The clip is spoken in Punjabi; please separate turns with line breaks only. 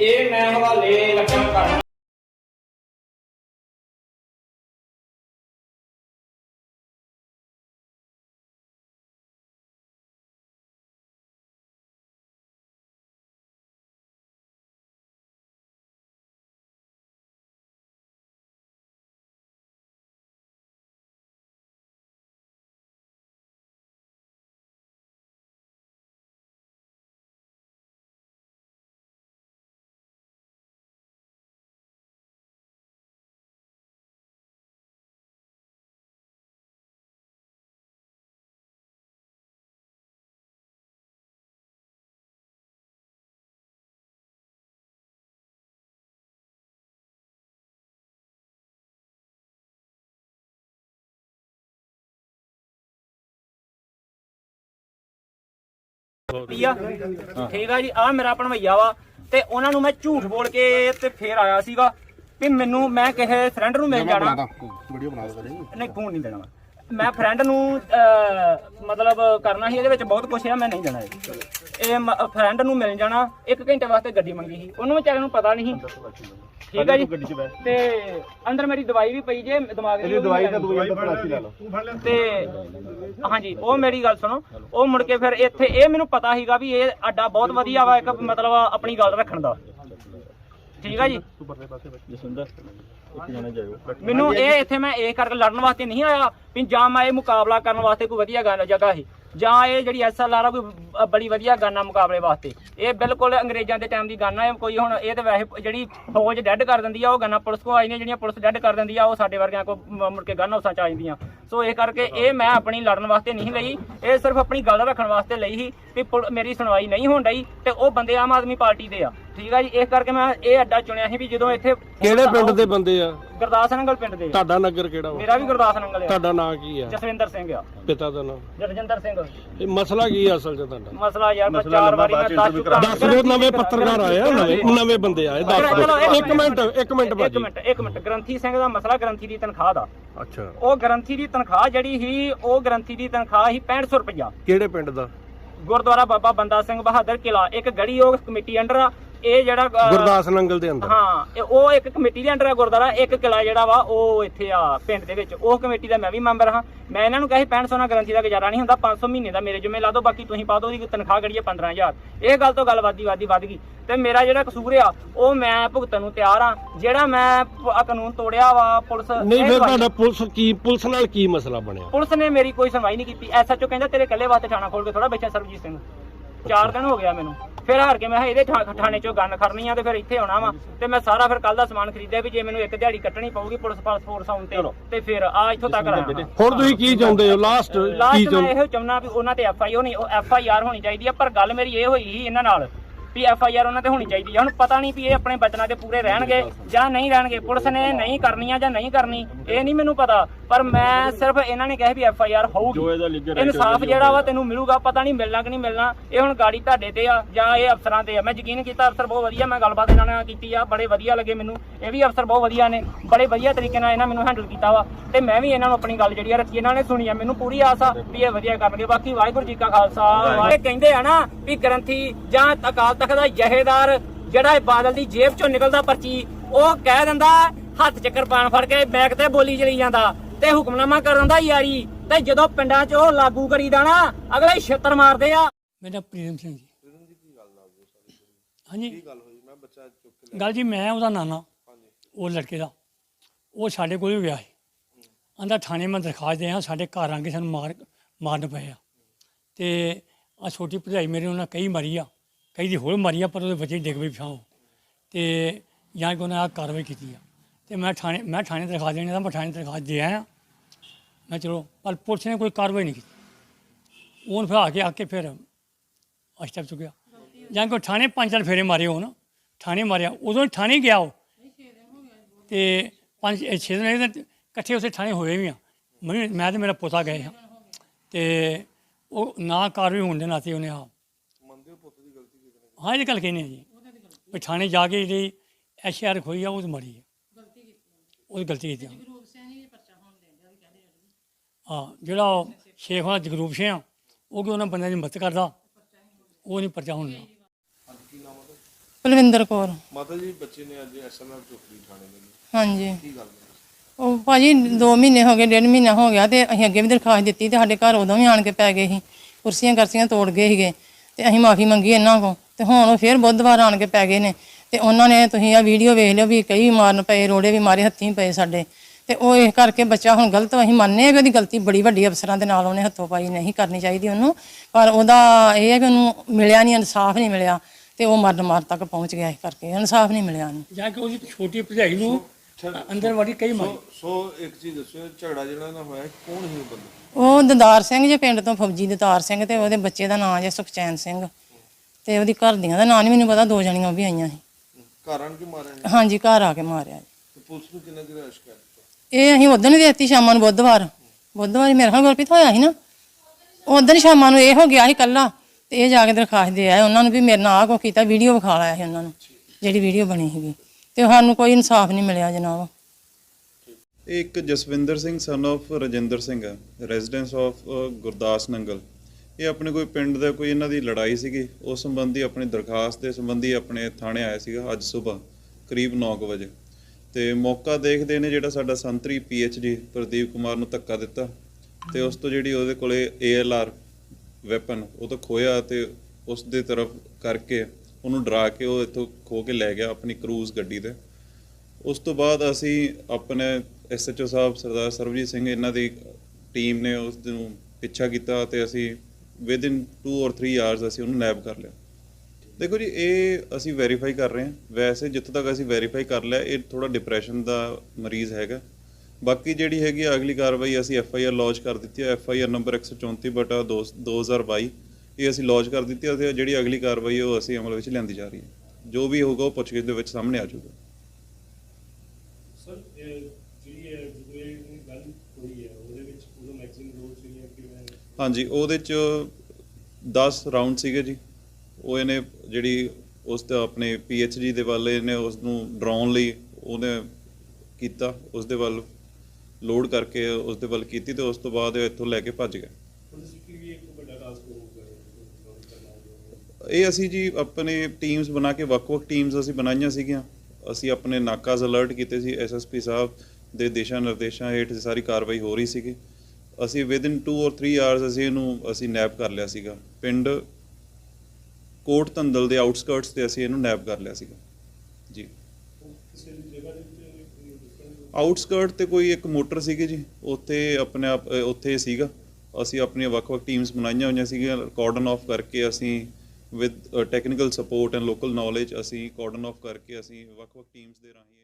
ਇਹ ਮੈਂ ਹਵਾਲੇ ਲੱਗਾ ਕਰਨਾ
ਆ? ਠੀਕ ਆ ਜੀ ਆ ਮੇਰਾ ਭਣਵਈਆ ਵਾ ਤੇ ਉਹਨਾਂ ਨੂੰ ਮੈਂ ਝੂਠ ਬੋਲ ਕੇ ਤੇ ਫੇਰ ਆਇਆ ਸੀਗਾ ਵੀ ਮੈਨੂੰ ਮੈਂ ਕਿਸੇ ਫਰੈਂਡ ਨੂੰ ਮਿਲ ਜਾਣਾ।
ਵੀਡੀਓ ਬਣਾ ਦੇ
ਨਹੀਂ ਫੋਨ ਨਹੀਂ ਦੇਣਾ ਮੈਂ। ਫਰੈਂਡ ਨੂੰ ਅਹ, ਮਤਲਬ ਕਰਨਾ ਸੀ ਇਹਦੇ ਵਿੱਚ ਬਹੁਤ ਕੁਛ ਆ ਮੈਂ ਨਹੀਂ ਦੇਣਾ ਇਹ। ਇਹ ਫਰੈਂਡ ਨੂੰ ਮਿਲ ਜਾਣਾ ਇੱਕ ਘੰਟੇ ਵਾਸਤੇ ਗੱਡੀ ਮੰਗੀ ਸੀ। ਉਹਨੂੰ ਵਿਚਾਰੇ ਨੂੰ ਪਤਾ ਨਹੀਂ ਸੀ। ਠੀਕ ਆ ਜੀ? ਤੇ ਅੰਦਰ ਮੇਰੀ ਦਵਾਈ ਵੀ ਪਈ ਜੇ ਦਿਮਾਗ ਦੀ ਉਹ ਵੀ
ਦਵਾਈ
ਲੈ
ਤਾਂ
ਲਈ।
ਦਵਾਈ ਦਾ ਪਲਾਸੀ ਲੈ ਲਓ।
ਤੇ ਹਾਂਜੀ ਉਹ ਮੇਰੀ ਗੱਲ ਸੁਣੋ। ਉਹ ਮੁੜ ਕੇ ਫਿਰ ਇੱਥੇ ਇਹ ਮੈਨੂੰ ਪਤਾ ਸੀਗਾ ਵੀ ਇਹ ਅੱਡਾ ਬਹੁਤ ਵਧੀਆ ਵਾ ਇੱਕ ਮਤਲਬ ਆਪਣੀ ਗੱਲ ਰੱਖਣ ਦਾ। ਠੀਕ ਆ ਜੀ? ਮੈਨੂੰ ਇਹ ਇੱਥੇ ਮੈਂ ਇਹ ਕਰਕੇ ਲੜਨ ਵਾਸਤੇ ਨਹੀਂ ਆਇਆ ਵੀ ਜਾਂ ਮੈਂ ਇਹ ਮੁਕਾਬਲਾ ਕਰਨ ਵਾਸਤੇ ਕੋਈ ਵਧੀਆ ਗੱਲ ਜਗ੍ਹਾ ਸੀ ਜਾਂ ਇਹ ਜਿਹੜੀ ਐਸਐਲਆਰ ਆ ਕੋਈ ਬੜੀ ਵਧੀਆ ਗਾਨਾ ਮੁਕਾਬਲੇ ਵਾਸਤੇ। ਇਹ ਬਿਲਕੁਲ ਅੰਗਰੇਜ਼ਾਂ ਦੇ ਟਾਈਮ ਦੀ ਗਾਨਾ ਹੈ ਕੋਈ ਹੁਣ ਇਹ ਤੇ ਵੈਸੇ ਜਿਹੜੀ ਫੌਜ ਡੈਡ ਕਰ ਦਿੰਦੀ ਆ ਉਹ ਗਾਨਾ ਪੁਲਿਸ ਕੋ ਆਈ ਨੇ ਜਿਹੜੀਆਂ ਪੁਲਿਸ ਡੈਡ ਕਰ ਦਿੰਦੀ ਆ ਉਹ ਸਾਡੇ ਵਰਗਿਆਂ ਕੋ ਮ- ਮੁੜ ਕੇ ਗਨ ਹਾਊਸਾਂ ਚ ਆ ਜਾਂਦੀਆਂ। ਸੋ ਇਹ ਕਰਕੇ ਇਹ ਮੈਂ ਆਪਣੀ ਲੜਨ ਵਾਸਤੇ ਨਹੀਂ ਲਈ ਇਹ ਸਿਰਫ ਆਪਣੀ ਗੱਲ ਰੱਖਣ ਵਾਸਤੇ ਲਈ ਸੀ ਵੀ ਪੁਲ- ਮੇਰੀ ਸੁਣਵਾਈ ਨਹੀਂ ਹੋਣ ਡਈ ਤੇ ਉਹ ਬੰਦੇ ਆਮ ਆਦਮੀ ਪਾਰਟੀ ਦੇ ਆ। ਠੀਕ ਆ ਜੀ ਇਸ ਕਰਕੇ ਮੈਂ ਇਹ ਅੱਡਾ ਚੁਣਿਆ ਸੀ ਵੀ ਜਦੋਂ ਇੱਥੇ
ਕਿਹੜੇ ਪਿੰਡ ਦੇ ਬੰਦੇ ਆ?
ਗੁਰਦਾਸ ਨੰਗਲ ਪਿੰਡ ਦੇ ਆ।
ਤੁਹਾਡਾ ਨਗਰ ਕਿਹੜਾ ਵਾ?
ਮੇਰਾ ਵੀ ਗੁਰਦਾਸ ਨੰਗਲ ਆ।
ਤੁਹਾਡਾ ਨਾਂ ਕੀ ਆ?
ਜਸਵਿੰਦਰ ਸਿੰਘ ਆ।
ਪਿਤਾ ਦਾ ਨਾਮ
ਜਰਜਿੰਦਰ ਸਿੰਘ।
ਇਹ ਮਸਲਾ ਕੀ ਆ ਅਸਲ 'ਚ ਤੁਹਾਡਾ?
ਮਸਲਾ ਯਾਰ ਮੈਂ ਚਾਰ ਵਾਰੀ ਮੈਂ ਦੱਸ ਚੁੱਕਾ।
ਦੱਸ ਦਿਓ ਨਵੇਂ ਪੱਤਰਕਾਰ ਆਏ ਆ ਨਵੇਂ ਨਵੇਂ ਬੰਦੇ ਆਏ ਦੱਸ
ਚਲੋ,
ਦਿਓ।
ਇੱਕ
ਮਿੰਟ ਇੱਕ ਮਿੰਟ
ਇੱਕ
ਭਾਜੀ।
ਮਿੰਟ ਇੱਕ ਮਿੰਟ। ਗ੍ਰੰਥੀ ਸਿੰਘ ਦਾ ਮਸਲਾ ਗ੍ਰੰਥੀ ਦੀ ਤਨਖਾਹ ਦਾ।
ਅੱਛਾ।
ਉਹ ਗ੍ਰੰਥੀ ਦੀ ਤਨਖਾਹ ਜਿਹੜੀ ਸੀ ਉਹ ਗ੍ਰੰਥੀ ਦੀ ਤਨਖਾਹ ਸੀ 6500 ਰੁਪਇਆ
ਕਿਹੜੇ ਪਿੰਡ ਦਾ?
ਗੁਰਦੁਆਰਾ ਬਾਬਾ ਬੰਦਾ ਸਿੰਘ ਬਹਾਦਰ ਕਿਲਾ ਇੱਕ ਗੜੀ ਯੋਗ ਕਮੇਟੀ ਅੰਡਰ ਆ ਇਹ ਜਿਹੜਾ
ਗੁਰਦਾਸ ਨੰਗਲ ਦੇ ਅੰਦਰ।
ਹਾਂ ਇਹ ਉਹ ਇੱਕ ਕਮੇਟੀ ਦੇ ਅੰਡਰ ਆ ਗੁਰਦੁਆਰਾ ਇੱਕ ਕਿਲਾ ਜਿਹੜਾ ਵਾ ਉਹ ਇੱਥੇ ਆ ਪਿੰਡ ਦੇ ਵਿੱਚ। ਉਹ ਕਮੇਟੀ ਦਾ ਮੈਂ ਵੀ ਮੈਂਬਰ ਹਾਂ। ਮੈਂ ਇਹਨਾਂ ਨੂੰ ਕਹੇ 6500 ਨਾਲ ਗਰੰਟੀ ਦਾ ਗੁਜ਼ਾਰਾ ਨਹੀਂ ਹੁੰਦਾ 500 ਮਹੀਨੇ ਦਾ ਮੇਰੇ ਜੁਮੇ ਲਾ ਦਿਓ ਬਾਕੀ ਤੁਸੀਂ ਪਾ ਦਿਓ ਉਹਦੀ ਤਨਖਾਹ ਗੜੀਏ 15000 ਇਹ ਗੱਲ ਤੋਂ ਗੱਲ ਵਾਦੀ ਵਾਦੀ ਵੱਧ ਗਈ। ਤੇ ਮੇਰਾ ਜਿਹੜਾ ਕਸੂਰ ਆ ਉਹ ਮੈਂ ਭੁਗਤਣ ਨੂੰ ਤਿਆਰ ਆ ਜਿਹੜਾ ਮੈਂ ਕਾਨੂੰਨ ਤੋੜਿਆ ਵਾ ਪੁਲਿਸ
ਨਹੀਂ ਫਿਰ ਤੁਹਾਡਾ ਪੁਲਿਸ ਕੀ ਪੁਲਿਸ ਨਾਲ ਕੀ ਮਸਲਾ ਬਣਿਆ?
ਪੁਲਿਸ ਨੇ ਮੇਰੀ ਕੋਈ ਸੁਣਵਾਈ ਨਹੀਂ ਕੀਤੀ। ਐਸਐਚਓ ਕਹਿੰਦਾ ਤੇਰੇ ਇਕੱਲੇ ਵਾਸਤੇ ਥਾਣਾ ਖੋਲ ਕੇ ਥੋੜਾ ਬੈਠਾ ਸਰਬਜੀਤ ਸਿੰਘ। ਚਾਰ ਦਿਨ ਹੋ ਗਿਆ ਮੈਨੂੰ। ਫਿਰ ਹਾਰ ਕੇ ਮੈਂ ਇਹਦੇ ਥਾਣੇ ਚੋਂ ਗੰਨ ਖੜਨੀ ਆ ਤੇ ਫਿਰ ਇੱਥੇ ਆਉਣਾ ਵਾ। ਤੇ ਮੈਂ ਸਾਰਾ ਫਿਰ ਕੱਲ ਦਾ ਸਮਾਨ ਖਰੀਦਿਆ ਵੀ ਜੇ ਮੈਨੂੰ ਇੱਕ ਦਿਹਾੜੀ ਕੱਟਣੀ ਪਊਗੀ ਪੁਲਿਸ ਪਾਸ ਫੋਰਸ ਆਉਣ ਤੇ ਤੇ ਫਿਰ ਆ ਇੱਥੋਂ ਤੱਕ ਆਇਆ
ਹੁਣ ਤੁਸੀਂ ਕੀ ਚਾਹੁੰਦੇ ਹੋ? ਲਾਸਟ ਕੀ
ਲਾਸਟ ਮੈਂ
ਚਾਹੁੰਦੇ?
ਇਹੋ ਚਾਹੁੰਦਾ ਵੀ ਉਹਨਾਂ ਤੇ ਐਫ ਆਈ ਹੋਣੀ ਉਹ ਐਫ ਆਈ ਆਰ ਹੋਣੀ ਚਾਹੀਦੀ ਆ ਪਰ ਗੱਲ ਮੇਰੀ ਇਹ ਹੋਈ ਸੀ ਇਹਨਾਂ ਨਾਲ ਵੀ ਐਫ ਆਈ ਆਰ ਉਹਨਾਂ ਤੇ ਹੋਣੀ ਚਾਹੀਦੀ ਆ। ਹੁਣ ਪਤਾ ਨਹੀਂ ਵੀ ਇਹ ਆਪਣੇ ਬਚਨਾਂ ਦੇ ਪੂਰੇ ਰਹਿਣਗੇ ਜਾਂ ਨਹੀਂ ਰਹਿਣਗੇ। ਪੁਲਿਸ ਨੇ ਨਹੀਂ ਕਰਨੀ ਆ ਜਾਂ ਨਹੀਂ ਕਰਨੀ ਇਹ ਨਹੀਂ ਮੈਨੂੰ ਪਤਾ। ਪਰ ਮੈਂ ਸਿਰਫ ਇਹਨਾਂ ਨੇ ਕਿਹਾ ਵੀ ਐਫ ਆਈ ਆਰ ਹੋਊਗੀ। ਇਨਸਾਫ ਜਿਹੜਾ ਵਾ ਤੈਨੂੰ ਮਿਲੂਗਾ ਪਤਾ ਨਹੀਂ ਮਿਲਣਾ ਕਿ ਨਹੀਂ ਮਿਲਣਾ। ਇਹ ਹੁਣ ਗਾੜੀ ਤੁਹਾਡੇ ਤੇ ਆ ਜਾਂ ਇਹ ਅਫਸਰਾਂ ਤੇ ਆ। ਮੈਂ ਯਕੀਨ ਕੀਤਾ ਅਫਸਰ ਬਹੁਤ ਵਧੀਆ ਮੈਂ ਗੱਲਬਾਤ ਇਹਨਾਂ ਨਾਲ ਕੀਤੀ ਆ ਬੜੇ ਵਧੀਆ ਲੱਗੇ ਮੈਨੂੰ। ਇਹ ਵੀ ਅਫਸਰ ਬਹੁਤ ਵਧੀਆ ਨੇ ਬੜੇ ਵਧੀਆ ਤਰੀਕੇ ਨਾਲ ਇਹਨਾਂ ਮੈਨੂੰ ਹੈਂਡਲ ਕੀਤਾ ਵਾ। ਤੇ ਮੈਂ ਵੀ ਇਹਨਾਂ ਨੂੰ ਆਪਣੀ ਗੱਲ ਜਿਹੜੀ ਆ ਰੱਖੀ ਇਹਨਾਂ ਨੇ ਸੁਣੀ ਆ। ਮੈਨੂੰ ਪੂਰੀ ਆਸ ਆ ਵੀ ਇਹ ਵਧੀਆ ਕਰਨਗੇ। ਬਾਕੀ ਵਾਹਿਗੁਰੂ ਜੀ ਕਾ ਖਾਲਸਾ। ਇਹ ਕਹਿੰਦੇ ਆ ਨਾ ਵੀ ਗ੍ਰੰਥੀ ਜਾਂ ਅਕਾਲ ਤਖਤ ਦਾ ਜਹੇਦਾਰ ਜਿਹੜਾ ਇਹ ਬਾਦਲ ਦੀ ਜੇਬ ਚੋਂ ਨਿਕਲਦਾ ਪਰਚੀ ਉਹ ਕਹਿ ਦਿੰਦਾ ਹੱਥ ਚ ਕਿਰਪਾਨ ਫੜ ਕੇ ਬੈਕ ਤੇ ਬੋਲੀ ਚਲੀ ਜਾਂਦਾ। ਤੇ ਹੁਕਮਨਾਮਾ ਕਰਨ ਦਾ ਯਾਰੀ ਤੇ ਜਦੋਂ ਪਿੰਡਾਂ 'ਚ ਉਹ ਲਾਗੂ ਕਰੀਦਾ ਨਾ ਅਗਲੇ ਛਿੱਤਰ ਮਾਰਦੇ ਆ।
ਮੇਰਾ ਪ੍ਰੀਤਮ ਸਿੰਘ ਜੀ। ਹਾਂਜੀ। ਕੀ ਗੱਲ ਹੋਈ? ਮੈਂ ਬੱਚਾ ਚੁੱਕ ਗੱਲ ਜੀ ਮੈਂ ਉਹਦਾ ਨਾਨਾ ਉਹ ਲੜਕੇ ਦਾ। ਉਹ ਸਾਡੇ ਕੋਲ ਵੀ ਗਿਆ ਸੀ। ਆਂਦਾ ਥਾਣੇ ਮੈਂ ਦਰਖਾਸਤ ਦੇ ਆ ਸਾਡੇ ਘਰ ਆ ਕੇ ਸਾਨੂੰ ਮਾਰ ਮਾਰਨ ਪਏ ਆ। ਤੇ ਆ ਛੋਟੀ ਭਰਜਾਈ ਮੇਰੇ ਉਹਨਾਂ ਕਈ ਮਾਰੀ ਆ। ਕਈ ਦੀ ਹੋਰ ਮਾਰੀ ਆ ਪਰ ਉਹਦੇ ਬੱਚੇ ਡਿੱਗ ਵੀ ਪਿਛਾਂ ਤੇ ਜਾਂ ਕਿ ਉਹਨਾਂ ਆ ਕਾਰਵਾਈ ਕੀਤੀ ਆ। ਤੇ ਮੈਂ ਥਾਣੇ ਮੈਂ ਥਾਣੇ ਦਰਖਾਸਤ ਦੇਣੀ ਦਾ ਮੈਂ ਥਾਣੇ ਦਰਖਾਸਤ ਦੇ ਆਇਆ। ਮੈਂ ਚਲੋ ਪਰ ਪੁਲਿਸ ਨੇ ਕੋਈ ਕਾਰਵਾਈ ਨਹੀਂ ਕੀਤੀ। ਉਹਨ ਫਿਰ ਆ ਕੇ ਆ ਕੇ ਫਿਰ ਅਸ਼ਟਪ ਚੁੱਕਿਆ। ਜਾਂ ਕੋਈ ਥਾਣੇ ਪੰਜ ਚਾਰ ਫੇਰੇ ਮਾਰੇ ਹੋਣ ਥਾਣੇ ਮਾਰਿਆ। ਉਦੋਂ ਥਾਣੇ ਗਿਆ ਉਹ। ਤੇ ਪੰਜ ਛੇ ਦਿਨ ਇਕੱਠੇ ਉਸੇ ਥਾਣੇ ਹੋਏ ਵੀ ਆ। ਮੈਂ ਤੇ ਮੇਰਾ ਪੋਤਾ ਗਏ ਹਾਂ ਤੇ ਉਹ ਨਾ ਕਾਰਵਾਈ ਹੋਣ ਦੇ ਨਾਤੇ ਉਹਨੇ ਆ ਹਾਂ ਇਹ ਗੱਲ ਕਹਿੰਦੇ ਆ ਜੀ। ਥਾਣੇ ਜਾ ਕੇ ਜਿਹੜੀ ਐਸ਼ਆਰ ਖੋਈ ਆ ਉਹ ਤਾਂ ਹੈ ਉਹ ਗਲਤੀ ਕੀਤੀ ਆ। ਹਾਂ ਜਿਹੜਾ ਸ਼ੇਖ ਵਾਲਾ ਜਗਰੂਪ ਸਿੰਘ ਆ ਉਹ ਕਿ ਉਹਨਾਂ ਬੰਦਿਆਂ ਦੀ ਮਦਦ ਕਰਦਾ? ਉਹ ਨਹੀਂ ਪਰਚਾ ਹੋਣਾ
ਕੁਲਵਿੰਦਰ ਕੌਰ।
ਮਾਤਾ ਜੀ ਬੱਚੇ ਨੇ ਅੱਜ ਐਸਐਮਐਫ ਚੌਕੀ ਥਾਣੇ ਦੇ
ਹਾਂਜੀ।
ਕੀ ਗੱਲ ਹੈ
ਉਹ ਭਾਜੀ 2 ਮਹੀਨੇ ਹੋ ਗਏ ਡੇਢ ਮਹੀਨਾ ਹੋ ਗਿਆ ਤੇ ਅਸੀਂ ਅੱਗੇ ਵੀ ਦਰਖਾਸਤ ਦਿੱਤੀ ਤੇ ਸਾਡੇ ਘਰ ਉਦੋਂ ਵੀ ਆਣ ਕੇ ਪੈ ਗਏ ਸੀ। ਕੁਰਸੀਆਂ ਕਰਸੀਆਂ ਤੋੜ ਗਏ ਸੀਗੇ ਤੇ ਅਸੀਂ ਮਾਫੀ ਮੰਗੀ ਇਹਨਾਂ ਕੋਲ ਤੇ ਹੁਣ ਉਹ ਫੇਰ ਬੁੱਧਵਾਰ ਆਣ ਕੇ ਪੈ ਗਏ ਨੇ। ਤੇ ਉਹਨਾਂ ਨੇ ਤੁਸੀਂ ਆ ਵੀਡੀਓ ਵੇਖ ਲਿਓ ਵੀ ਕਈ ਮਾਰਨ ਪਏ ਰੋੜੇ ਵੀ ਮਾਰੇ ਹੱਥੀਂ ਪਏ ਸਾਡੇ। ਤੇ ਉਹ ਇਸ ਕਰਕੇ ਬੱਚਾ ਹੁਣ ਗਲਤ ਅਸੀਂ ਮੰਨਦੇ ਆ ਵੀ ਉਹਦੀ ਗਲਤੀ ਬੜੀ ਵੱਡੀ ਅਫਸਰਾਂ ਦੇ ਨਾਲ ਉਹਨੇ ਹੱਥੋਂ ਪਾਈ ਨਹੀਂ ਕਰਨੀ ਚਾਹੀਦੀ ਉਹਨੂੰ। ਪਰ ਉਹਦਾ ਇਹ ਹੈ ਕਿ ਉਹਨੂੰ ਮਿਲਿਆ ਨਹੀਂ ਇਨਸਾਫ ਨਹੀਂ ਮਿਲਿਆ ਤੇ ਉਹ ਮਰਨ ਮਾਰ ਤੱਕ ਪਹੁੰਚ ਗਿਆ ਇਸ ਕਰਕੇ ਇਨਸਾਫ ਨਹੀਂ ਮਿਲਿਆ ਉਹਨੂੰ।
ਜਾਂ ਕਿ ਉਹਦੀ ਛੋਟੀ ਭਰਜਾਈ ਨੂੰ ਅੰਦਰ ਵੜੀ ਕਈ ਮਾਰੀ।
ਸੋ ਇੱਕ ਚੀਜ਼ ਦੱਸੋ ਝਗੜਾ ਜਿਹੜਾ ਨਾ ਹੋਇਆ ਕੌਣ ਸੀ ਉਹ ਬੰਦਾ?
ਉਹ ਦਦਾਰ ਸਿੰਘ ਜੇ ਪਿੰਡ ਤੋਂ ਫੌਜੀ ਦਦਾਰ ਸਿੰਘ ਤੇ ਉਹਦੇ ਬੱਚੇ ਦਾ ਨਾਂ ਜੇ ਸੁਖਚੈਨ ਸਿੰਘ। ਤੇ ਉਹਦੀ ਘਰ ਦੀਆਂ ਦਾ ਨਾਂ ਨਹੀਂ ਮੈਨੂੰ ਪਤਾ ਦੋ ਜਣੀਆਂ ਉਹ ਵੀ ਆਈਆਂ ਸੀ।
ਕਾਰਨ ਕਿ ਮਾਰਿਆ ਨੇ
ਹਾਂਜੀ ਘਰ ਆ ਕੇ ਮਾਰਿਆ ਜੀ।
ਤੇ ਪੁਲਿਸ ਨੂੰ ਕਿੰਨਾ ਦਿਨ ਅਰਸ਼ ਕਰ ਦਿੱਤਾ?
ਇਹ ਅਸੀਂ ਉਦੋਂ ਹੀ ਦੇਤੀ ਖਿਆਮਾਂ ਨੂੰ ਬੁੱਧਵਾਰ। ਬੁੱਧਵਾਰ ਹੀ ਮੇਰੇ ਖਿਆਲ ਗੁਰਪ੍ਰੀਤ ਹੋਇਆ ਸੀ ਨਾ। ਉਦੋਂ ਹੀ ਸ਼ਾਮਾਂ ਨੂੰ ਇਹ ਹੋ ਗਿਆ ਸੀ ਕੱਲਾ ਤੇ ਇਹ ਜਾ ਕੇ ਦਰਖਾਸਤ ਦੇ ਆਏ। ਉਹਨਾਂ ਨੂੰ ਵੀ ਮੇਰੇ ਨਾਲ ਆਹ ਕੋ ਕੀਤਾ। ਵੀਡੀਓ ਵਿਖਾ ਲਾਇਆ ਸੀ ਉਹਨਾਂ ਨੂੰ ਜਿਹੜੀ ਵੀਡੀਓ ਬਣੀ ਸੀਗੀ। ਤੇ ਸਾਨੂੰ ਕੋਈ ਇਨਸਾਫ ਨਹੀਂ ਮਿਲਿਆ ਜਨਾਬ।
ਇਹ ਇੱਕ ਜਸਵਿੰਦਰ ਸਿੰਘ ਸਨ of ਰਜਿੰਦਰ ਸਿੰਘ ਹੈ। Residence of Gurdas Nangal. ਇਹ ਆਪਣੇ ਕੋਈ ਪਿੰਡ ਦਾ ਕੋਈ ਇਹਨਾਂ ਦੀ ਲੜਾਈ ਸੀਗੀ ਉਸ ਸੰਬੰਧੀ ਆਪਣੀ ਦਰਖਾਸਤ ਦੇ ਸੰਬੰਧੀ ਆਪਣੇ ਥਾਣੇ ਆਇਆ ਸੀਗਾ ਅੱਜ ਸਵੇਰ, ਕਰੀਬ 9 ਵਜੇ। ਤੇ ਮੌਕਾ ਦੇਖਦੇ ਨੇ ਜਿਹੜਾ ਸਾਡਾ ਸੰਤਰੀ ਡੀ ਪ੍ਰਦੀਪ ਕੁਮਾਰ ਨੂੰ ਧੱਕਾ ਦਿੱਤਾ, ਤੇ ਉਸ ਤੋਂ ਜਿਹੜੀ ਉਹਦੇ ਕੋਲੇ ਏਐਲਆਰ ਵੈਪਨ, ਉਹ ਤਾਂ ਖੋਇਆ ਤੇ ਉਸ ਦੇ ਤਰਫ ਕਰਕੇ ਉਹਨੂੰ ਡਰਾ ਕੇ ਉਹ ਇੱਥੋਂ ਖੋ ਕੇ ਲੈ ਗਿਆ ਆਪਣੀ ਕਰੂਜ਼ ਗੱਡੀ ਤੇ। ਉਸ ਤੋਂ ਬਾਅਦ ਅਸੀਂ ਆਪਣੇ ਐਸਐਚਓ ਸਾਹਿਬ ਸਰਦਾਰ ਸਰਬਜੀਤ ਸਿੰਘ ਇਹਨਾਂ ਦੀ ਟੀਮ ਨੇ ਉਸ ਨੂੰ ਪਿੱਛਾ ਕੀਤਾ ਤੇ ਅਸੀਂ ਵਿਦ ਇਨ 2 অর 3 ਆਵਰਸ ਅਸੀਂ ਉਹਨੂੰ ਨੈਬ ਕਰ ਲਿਆ। ਦੇਖੋ ਜੀ, ਇਹ ਅਸੀਂ ਵੈਰੀਫਾਈ ਕਰ ਰਹੇ ਹਾਂ। ਵੈਸੇ ਜਿੱਥੋਂ ਤੱਕ ਅਸੀਂ ਵੈਰੀਫਾਈ ਕਰ ਲਿਆ, ਇਹ ਥੋੜਾ ਡਿਪਰੈਸ਼ਨ ਦਾ ਮਰੀਜ਼ ਹੈਗਾ। ਬਾਕੀ ਜਿਹੜੀ ਹੈਗੀ ਆ, ਅਗਲੀ ਕਾਰਵਾਈ ਅਸੀਂ ਐਫ ਆਈ ਆਰ ਲੌਂਚ ਕਰ ਦਿੱਤੀ ਹੈ ਐਫ ਆਈ ਆਰ ਨੰਬਰ 134 ਬਟਾ 2022 ਇਹ ਅਸੀਂ ਲੌਂਚ ਕਰ ਦਿੱਤੀ ਹੈ ਤੇ ਜਿਹੜੀ ਅਗਲੀ ਕਾਰਵਾਈ ਉਹ ਅਸੀਂ ਅਮਲ ਵਿੱਚ ਲਿਆਂਦੀ ਜਾ ਰਹੀ ਹੈ। ਜੋ ਵੀ ਹੋਊਗਾ, ਉਹ ਪੁੱਛਗਿੱਛ ਦੇ ਵਿੱਚ ਸਾਹਮਣੇ ਆ ਜਾਊਗਾ।
ਸਰ ਜਿਹੜੀ ਇਹ ਜਦੋਂ ਇਹ ਗੱਲ ਹੋਈ ਹੈ ਉਹਦੇ ਵਿੱਚ ਉਦੋਂ ਮੈਗਜ਼ੀਨ ਰੋਲ ਸੀਗੀਆਂ ਕਿਵੇਂ?
ਹਾਂਜੀ ਉਹਦੇ ਚ 10 ਰਾਉਂਡ ਸੀਗੇ ਜੀ। ਉਹ ਇਹਨੇ ਜਿਹੜੀ ਉਸ ਦਾ ਆਪਣੇ ਡੀ ਦੇ ਵੱਲ ਇਹਨੇ ਉਸ ਨੂੰ ਡਰਾਉਣ ਲਈ ਉਹਨੇ ਕੀਤਾ ਉਸ ਦੇ ਵੱਲ ਲੋਡ ਕਰਕੇ ਉਸ ਦੇ ਵੱਲ ਕੀਤੀ ਤੇ ਉਸ ਤੋਂ ਬਾਅਦ ਇਹ ਇੱਥੋਂ ਲੈ ਕੇ ਭੱਜ ਗਿਆ।
ਇਹ
ਅਸੀਂ ਜੀ ਆਪਣੇ ਟੀਮਸ ਬਣਾ ਕੇ ਵੱਖ-ਵੱਖ ਟੀਮਸ ਅਸੀਂ ਬਣਾਈਆਂ ਸੀਗੀਆਂ। ਅਸੀਂ ਆਪਣੇ ਨਾਕਾਜ਼ ਅਲਰਟ ਕੀਤੇ ਸੀ ਐਸਐਸਪੀ ਸਾਹਿਬ ਦੇ ਦਿਸ਼ਾ ਨਿਰਦੇਸ਼ਾਂ ਹੇਠ ਸਾਰੀ ਕਾਰਵਾਈ ਹੋ ਰਹੀ ਸੀਗੀ। ਅਸੀਂ ਵਿਦ ਇਨ 2 অর 3 ਆਵਰਸ ਅਸੀਂ ਇਹਨੂੰ, ਅਸੀਂ ਨੈਪ ਕਰ ਲਿਆ ਸੀਗਾ। ਪਿੰਡ ਕੋਟ ਧੰਦਲ ਦੇ ਆਊਟਸਕਰਟਸ ਤੇ ਅਸੀਂ ਇਹਨੂੰ ਨੈਪ ਕਰ ਲਿਆ ਸੀਗਾ। ਜੀ। ਆਊਟਸਕਰਟ ਤੇ ਕੋਈ ਇੱਕ ਮੋਟਰ ਸੀਗੀ ਜੀ, ਉੱਥੇ ਆਪਣੇ ਆਪ ਉੱਥੇ ਸੀਗਾ। ਅਸੀਂ ਆਪਣੀਆਂ ਵੱਖ-ਵੱਖ ਟੀਮਸ ਬਣਾਈਆਂ ਹੋਈਆਂ ਸੀਗੀਆਂ ਕਾਰਡਨ ਆਫ ਕਰਕੇ ਅਸੀਂ with technical support and local knowledge ਅਸੀਂ ਕਾਰਡਨ ਆਫ ਕਰਕੇ ਅਸੀਂ ਵੱਖ-ਵੱਖ ਟੀਮਸ ਦੇ ਰਾਹੀਂ